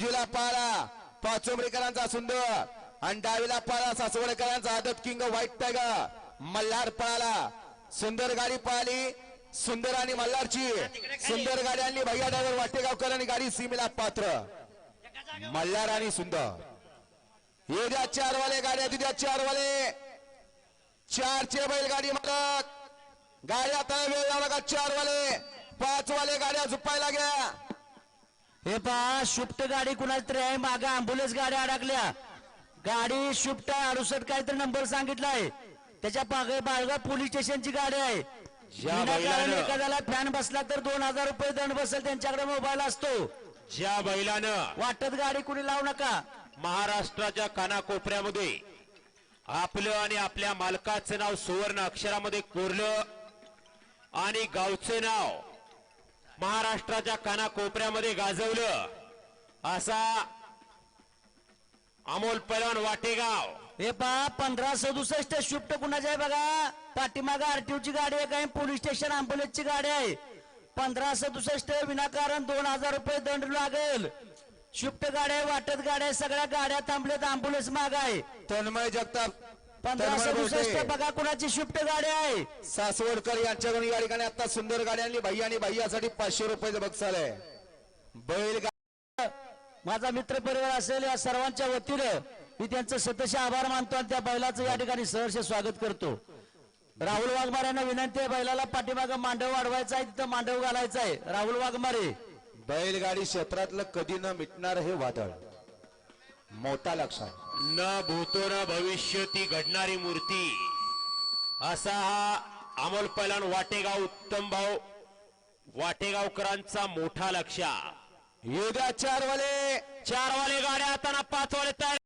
बाजूला पाळा पाचोंबरीकरांचा सुंदर. आणि डावीला पाळा सासवडकरांचा आदत किंग व्हाईट टायगर मल्हार पळाला. सुंदर गाडी पळाली. सुंदर आणि मल्हारची. सुंदर गाडी आणली. भैया ड्रायव्हर वाटेगावकर आणि गाडी सीमेला पात्र. मल्हार आणि सुंदर. येऊ द्या चारवाले गाड्या देऊ द्या चारवाले. चारचे बैलगाडी मालक. गाड्या आता वेळ लावा का चारवाले? पाचवाले गाड्या झुपायला घ्या हे पहा शिफ्ट गाडी कुणाची तरी आहे? मागे अँब्युलन्स गाड्या अडकल्या. गाडी शिफ्ट अडुसष्ट काहीतरी नंबर सांगितलाय. त्याच्या पागे बाळगा पोलीस स्टेशनची गाडी आहे. एखाद्याला फॅन बसला तर दोन हजार रुपये दंड बसेल त्यांच्याकडे मोबाईल असतो. ज्या बैलानं वाटत गाडी कुणी लावू नका. महाराष्ट्राच्या कानाकोपऱ्यामध्ये आपलं आणि आपल्या मालकाचं नाव सुवर्ण अक्षरामध्ये कोरलं आणि गावचं नाव महाराष्ट्राच्या कानाकोपऱ्यामध्ये गाजवलं. असा अमोल पैलवान वाटेगाव. हे पहा पंधरा सदुसष्ट शिफ्ट कुणाची आहे बघा? पाठीमागा आरटीओची गाडी आहे काही पोलीस स्टेशन अँब्युलन्सची गाडी आहे. पंधरा सदुसष्ट विनाकारण दोन हजार रुपये दंड लागेल. शिफ्ट गाड्या वाटत गाड्या सगळ्या गाड्या थांबल्यात अँब्युलन्स माग आहे. तन्मय जगताप पंधरा सदुसष्ट. बघा कुणाची शिफ्ट गाडी आहे. सासवडकर यांच्याकडून या ठिकाणी आता सुंदर गाडी आणली. भैया आणि भैयासाठी पाचशे रुपयाचं बक्षाल आहे. बैल माझा मित्र परिवार असेल या सर्वांच्या वतीनं मी त्यांचं सतश आभार मानतो आणि त्या बैलाचं या ठिकाणी सहर्ष स्वागत करतो. राहुल वाघमारे यांना विनंती आहे बैलाला पाठीमागं मांडव वाढवायचा आहे तिथं मांडव घालायचा आहे. राहुल वाघमारे. बैलगाडी क्षेत्रातलं कधी न मिटणार हे वादळ. मोठा लक्षात. न भूतो न भविष्य ती घडणारी मूर्ती. असा हा अमोल पैलान वाटेगाव उत्तम भाऊ वाटेगावकरांचा मोठा लक्ष येऊ द्या चार वाले चार वाले गाड्या आता पाच वाले तयार